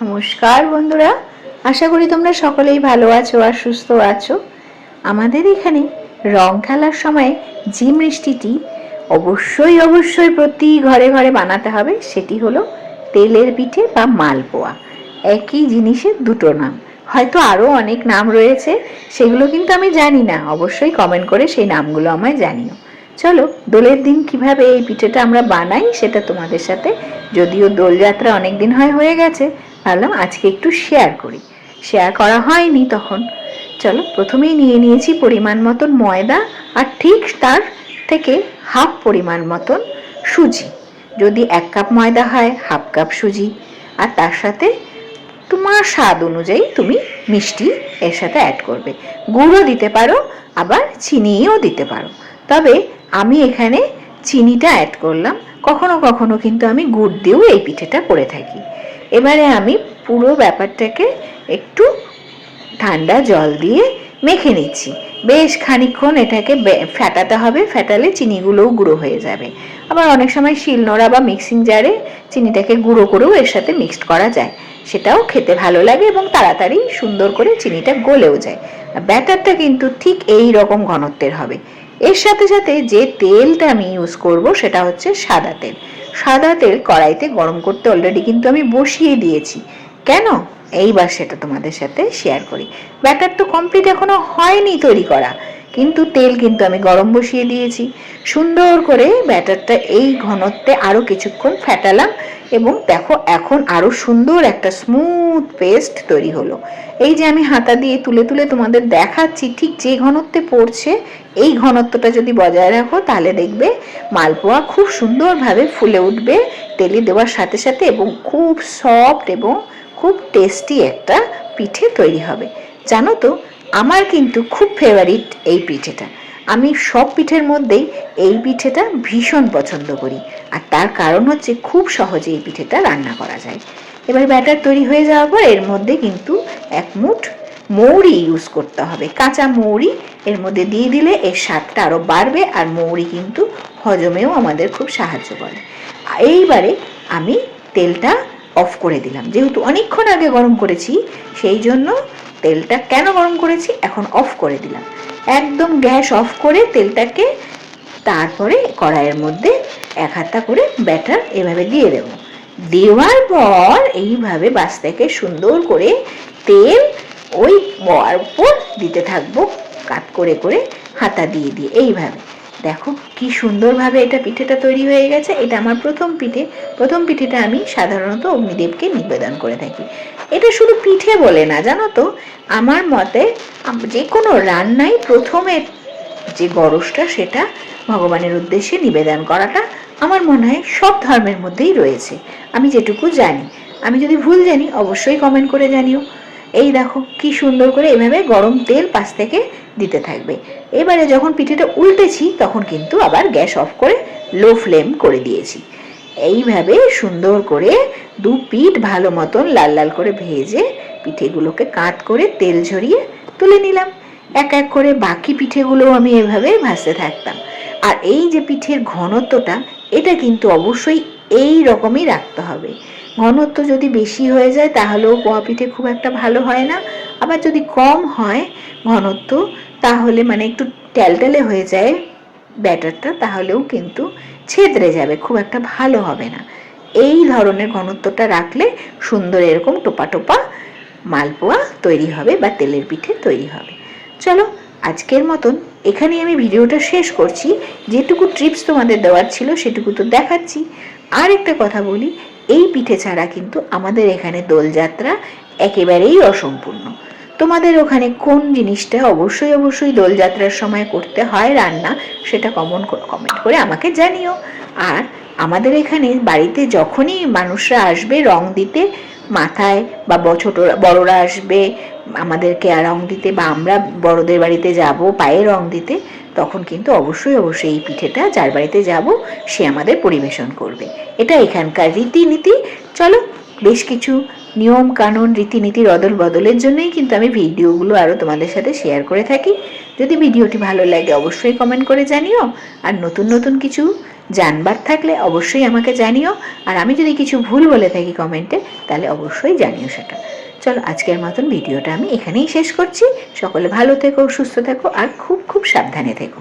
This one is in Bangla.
নমস্কার বন্ধুরা। আশা করি তোমরা সকলেই ভালো আছো আর সুস্থ আছো। আমাদের এখানে রং খেলার সময় যে মিষ্টিটি অবশ্যই অবশ্যই প্রতি ঘরে ঘরে বানাতে হবে সেটি হলো তেলের পিঠে বা মালপোয়া। একই জিনিসের দুটো নাম। হয়তো আরও অনেক নাম রয়েছে, সেগুলো কিন্তু আমি জানি না। অবশ্যই কমেন্ট করে সেই নামগুলো আমায় জানিও। চলো, দোলের দিন কীভাবে এই পিঠেটা আমরা বানাই সেটা তোমাদের সাথে। যদিও দোলযাত্রা অনেক দিন হয়, হয়ে গেছে ভাবলাম আজকে একটু শেয়ার করি। শেয়ার করা হয়নি তখন। চলো, প্রথমেই নিয়ে নিয়েছি পরিমাণ মতন ময়দা আর ঠিক তার থেকে হাফ পরিমাণ মতন সুজি। যদি এক কাপ ময়দা হয় হাফ কাপ সুজি। আর তার সাথে তোমার স্বাদ অনুযায়ী তুমি মিষ্টি এর সাথে অ্যাড করবে। গুঁড়ো দিতে পারো, আবার চিনিও দিতে পারো। তবে আমি এখানে চিনিটা অ্যাড করলাম। কখনো কখনো কিন্তু আমি গুড় দিয়েও এই পিঠেটা করে থাকি। এবারে আমি পুরো ব্যাপারটাকে একটু ঠান্ডা জল দিয়ে মেখে নিচ্ছি। বেশ খানিকক্ষণ এটাকে ফ্যাটাতে হবে ফ্যাটালে চিনিগুলোও গুঁড়ো হয়ে যাবে। আবার অনেক সময় শিলনোড়া বা মিক্সিং জারে চিনিটাকে গুঁড়ো করেও এর সাথে মিক্সড করা যায়। সেটাও খেতে ভালো লাগে এবং তাড়াতাড়ি সুন্দর করে চিনিটা গলেও যায়। ব্যাটারটা কিন্তু ঠিক এই রকম ঘনত্বের হবে। এর সাথে সাথে যে তেলটা আমি ইউজ করব সেটা হচ্ছে সাদা তেল। সাদা তেল কড়াইতে গরম করতে অলরেডি কিন্তু আমি বসিয়ে দিয়েছি। কেন? এইবার সেটা তোমাদের সাথে শেয়ার করি। ব্যাটার তো কমপ্লিট এখনও হয়নি তৈরি করা। কিন্তু তেল কিন্তু আমি গরম বসিয়ে দিয়েছি। সুন্দর করে ব্যাটারটা এই ঘনত্বে আরও কিছুক্ষণ ফেটালাম এবং দেখো এখন আরও সুন্দর একটা স্মুথ পেস্ট তৈরি হলো। এই যে আমি হাতা দিয়ে তুলে তুলে তোমাদের দেখাচ্ছি, ঠিক যে ঘনত্বে পড়ছে, এই ঘনত্বটা যদি বজায় রাখো তাহলে দেখবে মালপোয়া খুব সুন্দরভাবে ফুলে উঠবে, তেলে দেওয়ার সাথে সাথে এবং খুব সফট এবং খুব টেস্টি একটা পিঠে তৈরি হবে। জানো তো আমার কিন্তু খুব ফেভারিট এই পিঠেটা। আমি সব পিঠের মধ্যেই এই পিঠেটা ভীষণ পছন্দ করি। আর তার কারণ হচ্ছে খুব সহজে এই পিঠেটা রান্না করা যায়। এবার ব্যাটার তৈরি হয়ে যাওয়ার পর এর মধ্যে কিন্তু এক মুঠ মৌরি ইউজ করতে হবে। কাঁচা মৌরি এর মধ্যে দিয়ে দিলে এর স্বাদটা আরও বাড়বে আর মৌরি কিন্তু হজমেও আমাদের খুব সাহায্য করে। এইবারে আমি তেলটা অফ করে দিলাম। যেহেতু অনেকক্ষণ আগে গরম করেছি, সেই জন্য তেলটা কেন গরম করেছি? এখন অফ করে দিলাম। একদম গ্যাস অফ করে তেলটাকে তারপরে কড়াইয়ের মধ্যে এক হাতা করে ব্যাটার এভাবে দিয়ে দেবো। দেওয়ার পর এইভাবে বাস থেকে সুন্দর করে তেল ওই বয়ার উপর দিতে থাকব। কাট করে করে হাতা দিয়ে দিয়ে এইভাবে। দেখো কি সুন্দরভাবে এটা পিঠেটা তৈরি হয়ে গেছে। এটা আমার প্রথম পিঠে। প্রথম পিঠেটা আমি সাধারণত অগ্নিদেবকে নিবেদন করে থাকি। এটা শুধু পিঠে বলে না, জানো তো? আমার মতে যে কোনো রান্নায় প্রথমে যে গরজটা সেটা ভগবানের উদ্দেশ্যে নিবেদন করাটা আমার মনে হয় সব ধর্মের মধ্যেই রয়েছে। আমি যেটুকু জানি। আমি যদি ভুল জানি, অবশ্যই কমেন্ট করে জানিও। এই দেখো কি সুন্দর করে এভাবে গরম তেল পাশ থেকে দিতে থাকবে। এবারে যখন পিঠেটা উল্টেছি, তখন কিন্তু আবার গ্যাস অফ করে লো ফ্লেম করে দিয়েছি। এইভাবে সুন্দর করে দু পিঠ ভালো মতন লাল লাল করে ভেজে পিঠেগুলোকে কাত করে তেল ঝরিয়ে তুলে নিলাম। এক এক করে বাকি পিঠেগুলোও আমি এভাবে ভাজতে থাকতাম। আর এই যে পিঠের ঘনত্বটা, এটা কিন্তু অবশ্যই এই রকমই রাখতে হবে। ঘনত্ব যদি বেশি হয়ে যায় তাহলেও পোয়া পিঠে খুব একটা ভালো হয় না। আবার যদি কম হয় ঘনত্ব, তাহলে মানে একটু ট্যালট্যালে হয়ে যায় ব্যাটারটা, তাহলেও কিন্তু ছেদরে যাবে, খুব একটা ভালো হবে না। এই ধরনের ঘনত্বটা রাখলে সুন্দর এরকম টোপা টোপা মালপোয়া তৈরি হবে বা তেলের পিঠে তৈরি হবে। চলো, আজকের মতন এখানেই আমি ভিডিওটা শেষ করছি। যেটুকু ট্রিপস তোমাদের দেওয়ার ছিল সেটুকু তো দেখাচ্ছি। আর একটা কথা বলি, এই পিঠে ছাড়া কিন্তু আমাদের এখানে দোলযাত্রা একেবারেই অসম্পূর্ণ। তোমাদের ওখানে কোন জিনিসটা অবশ্যই অবশ্যই দোলযাত্রার সময় করতে হয়, রান্না, সেটা কমন কমেন্ট করে আমাকে জানিও। আর আমাদের এখানে বাড়িতে যখনই মানুষরা আসবে রং দিতে মাথায় বা ছোটরা বড়রা আসবে, আমাদেরকে রং দিতে বা আমরা বড়দের বাড়িতে যাব, পায়ে রং দিতে, তখন কিন্তু অবশ্যই অবশ্যই এই পিঠেটা যার বাড়িতে যাব, সে আমাদের পরিবেশন করবে। এটা এখানকার রীতিনীতি। চলো বেশ কিছু নিয়ম কানুন রীতিনীতির অদল বদলের জন্যই কিন্তু আমি ভিডিওগুলো আরও তোমাদের সাথে শেয়ার করে থাকি। যদি ভিডিওটি ভালো লাগে অবশ্যই কমেন্ট করে জানিও। আর নতুন নতুন কিছু জানবার থাকলে অবশ্যই আমাকে জানিও। আর আমি যদি কিছু ভুল বলে থাকি কমেন্টে তাহলে অবশ্যই জানিও সেটা। চলো, আজকের মতন ভিডিওটা আমি এখানেই শেষ করছি। সকলে ভালো থেকো, সুস্থ থেকো, আর খুব খুব সাবধানে থেকো।